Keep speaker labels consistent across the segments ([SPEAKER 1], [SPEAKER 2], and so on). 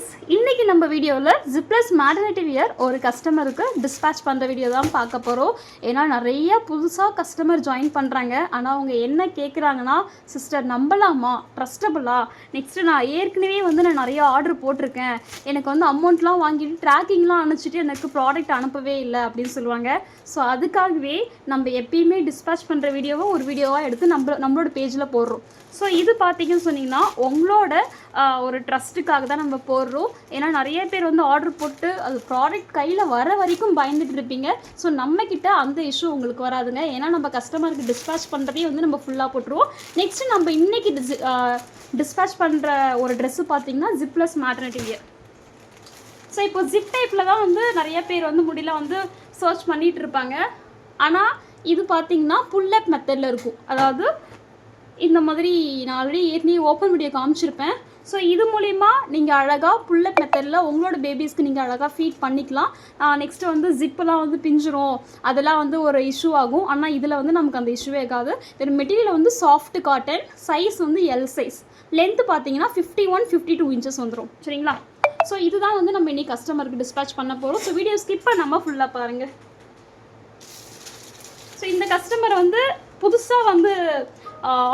[SPEAKER 1] vocês e இன்றைக்கி நம்ம வீடியோவில் ஜிப்ளஸ் மேட்டர்னிட்டி வியர் ஒரு கஸ்டமருக்கு டிஸ்பேச் பண்ணுற வீடியோ தான் பார்க்க போகிறோம் ஏன்னா நிறைய புதுசாக கஸ்டமர் ஜாயின் பண்ணுறாங்க ஆனால் அவங்க என்ன கேட்குறாங்கன்னா சிஸ்டர் நம்பலாமா? ட்ரஸ்டபுளா நெக்ஸ்ட்டு நான் ஏற்கனவே வந்து நான் நிறைய ஆர்டர் போட்டிருக்கேன். எனக்கு வந்து அமௌண்ட்லாம் வாங்கிட்டு ட்ராக்கிங்லாம் அனுப்பிச்சிட்டு எனக்கு ப்ராடக்ட் அனுப்பவே இல்லை அப்படின்னு சொல்லுவாங்க. ஸோ அதுக்காகவே நம்ம எப்பயுமே டிஸ்பேச் பண்ணுற வீடியோவை ஒரு வீடியோவாக எடுத்து நம்ம நம்மளோட பேஜில் போடுறோம். ஸோ இது பார்த்தீங்கன்னு சொன்னீங்கன்னா உங்களோட ஒரு ட்ரஸ்ட்டுக்காக தான் நம்ம போடுறோம். ஏன்னா நிறைய பேர் வந்து ஆர்டர் போட்டு அது ப்ராடக்ட் கையில் வர வரைக்கும் பயந்துட்டு இருப்பீங்க. ஸோ நம்மக்கிட்ட அந்த இஷ்யூ உங்களுக்கு வராதுங்க. ஏன்னா நம்ம கஸ்டமருக்கு டிஸ்பேச் பண்ணுறதே வந்து நம்ம ஃபுல்லாக போட்டுருவோம். நெக்ஸ்ட் நம்ம இன்னைக்கு டிஸ்பேச் பண்ணுற ஒரு ட்ரெஸ்ஸு பார்த்தீங்கன்னா ஜிப்லஸ் மேட்டர்னிட்டி வியர் ஸோ இப்போ ஜிப் டைப்பில் தான் வந்து நிறைய பேர் வந்து முடியல வந்து சர்ச் பண்ணிட்டு இருப்பாங்க. ஆனால் இது பார்த்தீங்கன்னா புல்லப் மெத்தடில் இருக்கும். அதாவது இந்த மாதிரி நான் ஆல்ரெடி ஏற்கனவே ஓப்பன் வீடியோ காமிச்சிருப்பேன். ஸோ இது மூலிமா நீங்கள் அழகாக புல்ல மெத்தடில் உங்களோட பேபிஸ்க்கு நீங்கள் அழகாக ஃபீட் பண்ணிக்கலாம். நெக்ஸ்ட்டு வந்து ஜிப்பெல்லாம் வந்து பிஞ்சிரும். அதெல்லாம் வந்து ஒரு இஷ்யூ ஆகும். ஆனால் இதில் வந்து நமக்கு அந்த இஷ்யூவே ஆகாது இதோட மெட்டீரியல் வந்து சாஃப்ட் காட்டன் சைஸ் வந்து எல் சைஸ் லென்த் பார்த்தீங்கன்னா fifty one fifty two inches வந்துடும் சரிங்களா? ஸோ இதுதான் வந்து நம்ம இன்னைக்கு கஸ்டமருக்கு டிஸ்பேச் பண்ண போகிறோம் ஸோ வீடியோ ஸ்கிப் பண்ணாமல் ஃபுல்லாக பாருங்கள் ஸோ இந்த கஸ்டமர் வந்து புதுசாக வந்து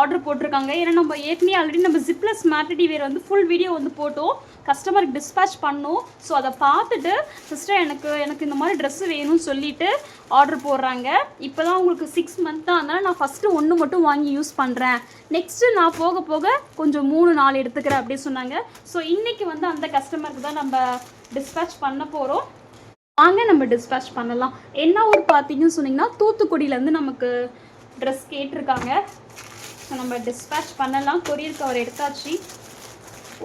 [SPEAKER 1] ஆர்டர் போட்டிருக்காங்க. ஏன்னா நம்ம ஏற்கனவே ஆல்ரெடி நம்ம ஜிப்லஸ் மேட்டடி வேர் வந்து ஃபுல் வீடியோ வந்து போட்டோம். கஸ்டமருக்கு டிஸ்பேச் பண்ணோம். ஸோ அதை பார்த்துட்டு சிஸ்டர் எனக்கு எனக்கு இந்த மாதிரி ட்ரெஸ்ஸு வேணும்னு சொல்லிட்டு ஆர்டர் போடுறாங்க. இப்போ தான் உங்களுக்கு சிக்ஸ் மந்த் தான் அதனால் நான் ஃபஸ்ட்டு ஒன்று மட்டும் வாங்கி யூஸ் பண்ணுறேன் நெக்ஸ்ட்டு நான் போக போக கொஞ்சம் மூணு நாள் எடுத்துக்கிறேன் அப்படின்னு சொன்னாங்க. ஸோ இன்றைக்கி வந்து அந்த கஸ்டமருக்கு தான் நம்ம டிஸ்பேச் பண்ண போகிறோம் வாங்க நம்ம டிஸ்பேச் பண்ணலாம். என்ன ஊர் பார்த்தீங்கன்னு சொன்னீங்கன்னா தூத்துக்குடியிலேருந்து நமக்கு ட்ரெஸ் கேட்டிருக்காங்க. ஸோ நம்ம டிஸ்பேச் பண்ணலாம். கொரியர் கவர் எடுத்தாச்சு.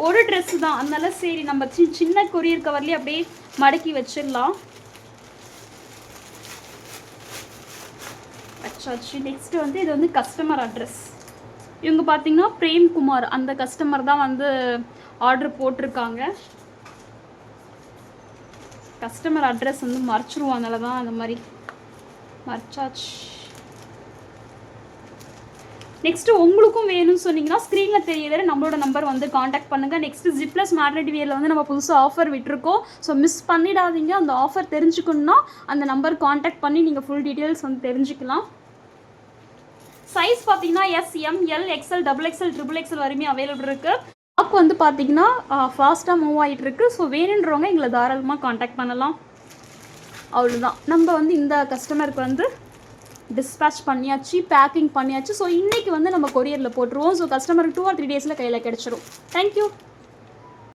[SPEAKER 1] ஒரு ட்ரெஸ்ஸு தான். அதனால சரி நம்ம சி சின்ன கொரியர் கவர்லேயே அப்படியே மடக்கி வச்சிடலாம். வச்சாச்சு. நெக்ஸ்ட் வந்து இது வந்து கஸ்டமர் அட்ரஸ் இவங்க பார்த்தீங்கன்னா பிரேம்குமார் அந்த கஸ்டமர் தான் வந்து ஆர்டர் போட்டிருக்காங்க. கஸ்டமர் அட்ரஸ் வந்து மறைச்சிருவோம். அதனால தான் அந்த மாதிரி மறைச்சாச்சு. நெக்ஸ்ட்டு உங்களுக்கும் வேணும்னு சொன்னீங்கன்னா ஸ்க்ரீனில் தெரியுது நம்மளோட நம்பர் வந்து காண்டாக்ட் பண்ணுங்கள் நெக்ஸ்ட்டு ஜிப்ளஸ் மேட்ரடி வியரில் வந்து நம்ம புதுசாக ஆஃபர் விட்டுருக்கோம். ஸோ மிஸ் பண்ணிடாதீங்க. அந்த ஆஃபர் தெரிஞ்சுக்கணுன்னா அந்த நம்பர் காண்டாக்ட் பண்ணி நீங்கள் ஃபுல் டீட்டெயில்ஸ் வந்து தெரிஞ்சுக்கலாம். சைஸ் பார்த்தீங்கன்னா S M L XL double XL triple XL வரையுமே அவைலபிள் இருக்குது ஸ்டாக் வந்து பார்த்தீங்கன்னா ஃபாஸ்ட்டாக மூவ் ஆகிட்டு இருக்கு. ஸோ வேணுன்றவங்க எங்களை தாராளமாக காண்டாக்ட் பண்ணலாம். அவ்வளோதான் நம்ம வந்து இந்த கஸ்டமருக்கு வந்து டிஸ்பேச் பண்ணியாச்சு பேக்கிங் பண்ணியாச்சு. ஸோ இன்றைக்கி வந்து நம்ம கொரியரில் போட்டுருவோம். ஸோ கஸ்டமருக்கு டூ ஆர் த்ரீ டேஸில் கையில் கிடச்சிரும். தேங்க்யூ